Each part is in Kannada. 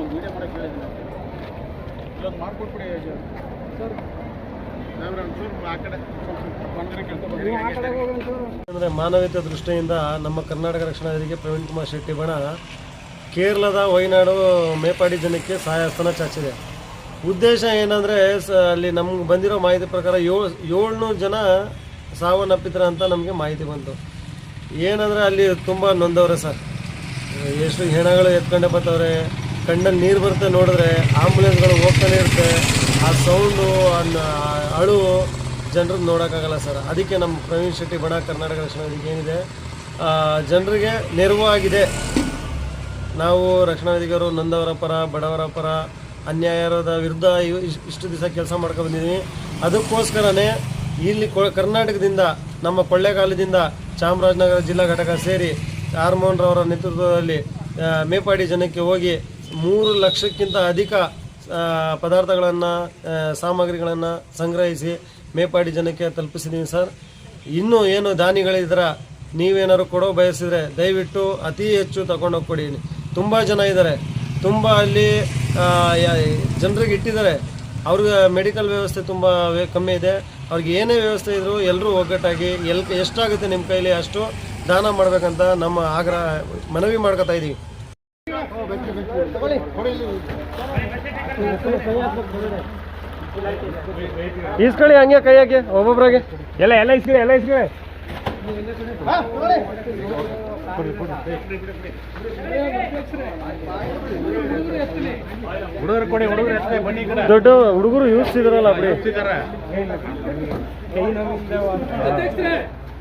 ಕೊಟ್ಬಿಡಿ ಸರ್. ಸಾಹೇಬ್ರೆ ಹೇಳಿದ್ದೀನಿ ಇಲ್ಲೊಂದು ಕಡೆ ಸರ್ ಅಂದರೆ ಮಾನವೀಯತೆ ದೃಷ್ಟಿಯಿಂದ ನಮ್ಮ ಕರ್ನಾಟಕ ರಕ್ಷಣಾ ವೇದಿಕೆ ಪ್ರವೀಣ್ ಕುಮಾರ್ ಶೆಟ್ಟಿ ಬಣ ಕೇರಳದ ವೈನಾಡು ಮೇಪಾಡಿ ಜನಕ್ಕೆ ಸಹಾಯಸ್ಥಾನ ಚಾಚಿದೆ. ಉದ್ದೇಶ ಏನಂದರೆ ಸ ಅಲ್ಲಿ ನಮ್ಗೆ ಬಂದಿರೋ ಮಾಹಿತಿ ಪ್ರಕಾರ ಏಳು ಏಳ್ನೂರು ಜನ ಸಾವನ್ನಪ್ಪಿದ್ರ ಅಂತ ನಮಗೆ ಮಾಹಿತಿ ಬಂತು. ಏನಂದರೆ ಅಲ್ಲಿ ತುಂಬ ನೊಂದವ್ರೆ ಸರ್. ಎಷ್ಟು ಹೆಣಗಳು ಎತ್ಕೊಂಡೆ ಬರ್ತವ್ರೆ ಕಣ್ಣಲ್ಲಿ ನೀರು ಬರುತ್ತೆ ನೋಡಿದ್ರೆ, ಆಂಬುಲೆನ್ಸ್ಗಳು ಹೋಗ್ತಾನೆ ಇರುತ್ತೆ. ಆ ಸೌಂಡು ಅಳು ಜನರದ್ದು ನೋಡೋಕ್ಕಾಗಲ್ಲ ಸರ್. ಅದಕ್ಕೆ ನಮ್ಮ ಪ್ರವೀಣ್ ಶೆಟ್ಟಿ ಬಣ ಕರ್ನಾಟಕ ರಕ್ಷಣಾ ವೇದಿಕೆ ಏನಿದೆ ಜನರಿಗೆ ನೆರವು ಆಗಿದೆ ನಾವು ರಕ್ಷಣಾ ವೇದಿಕೆಯವರು ನೊಂದವರ ಪರ, ಬಡವರ ಪರ, ಅನ್ಯಾಯದ ವಿರುದ್ಧ ಇಷ್ಟು ದಿವಸ ಕೆಲಸ ಮಾಡ್ಕೊಂಡು ಬಂದಿದ್ದೀನಿ ಅದಕ್ಕೋಸ್ಕರನೇ ಇಲ್ಲಿ ಕರ್ನಾಟಕದಿಂದ, ನಮ್ಮ ಕೊಳ್ಳೇಗಾಲದಿಂದ ಚಾಮರಾಜನಗರ ಜಿಲ್ಲಾ ಘಟಕ ಸೇರಿ ಆರ್ ಮೋಹನ್ ರವರ ನೇತೃತ್ವದಲ್ಲಿ ಮೇಪಾಡಿ ಜನಕ್ಕೆ ಹೋಗಿ ಮೂರು ಲಕ್ಷಕ್ಕಿಂತ ಅಧಿಕ ಪದಾರ್ಥಗಳನ್ನು ಸಾಮಗ್ರಿಗಳನ್ನು ಸಂಗ್ರಹಿಸಿ ಮೇಪಾಡಿ ಜನಕ್ಕೆ ತಲುಪಿಸಿದ್ದೀನಿ ಸರ್. ಇನ್ನೂ ಏನು ದಾನಿಗಳಿದ್ರ ನೀವೇನಾದ್ರು ಕೊಡೋ ಬಯಸಿದ್ರೆ ದಯವಿಟ್ಟು ಅತಿ ಹೆಚ್ಚು ತಗೊಂಡೋಗಿ ಕೊಡಿ. ತುಂಬ ಜನ ಇದ್ದಾರೆ ತುಂಬ ಅಲ್ಲಿ ಜನರಿಗೆ ಇಟ್ಟಿದ್ದಾರೆ ಅವ್ರಿಗೆ ಮೆಡಿಕಲ್ ವ್ಯವಸ್ಥೆ ತುಂಬ ಕಮ್ಮಿ ಇದೆ. ಅವ್ರಿಗೆ ಏನೇ ವ್ಯವಸ್ಥೆ ಇದ್ದರೂ ಎಲ್ಲರೂ ಒಗ್ಗಟ್ಟಾಗಿ ಎಲ್, ಎಷ್ಟಾಗುತ್ತೆ ನಿಮ್ಮ ಕೈಲಿ ಅಷ್ಟು ದಾನ ಮಾಡಬೇಕಂತ ನಮ್ಮ ಆಗ್ರಹ, ಮನವಿ ಮಾಡ್ಕೊತಾ ಇದ್ದೀವಿ ಈಸ್ಕೊಳ್ಳಿ ಹಂಗೆ ಕೈ ಹಾಕಿ ಒಬ್ಬೊಬ್ರಾಗೆ. ಎಲ್ಲ ಎಲ್ಲ ಇಸ್ಕೊಳ್ಳಿ ಎಲ್ಲ ಇಸ್ಕೊಳ್ಳಿ ಹುಡುಗರು ಕೊಡಿ ಹುಡುಗರು ಎಷ್ಟೇ ಬನ್ನಿ ಕಡೆ. ದೊಡ್ಡ ಹುಡುಗರು ಯೂಸ್ ಇದ್ರಲ್ಲ ಬಿಡಿ.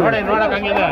ನೋಡಿ ನೋಡಕ್ ಹಂಗಿದೆ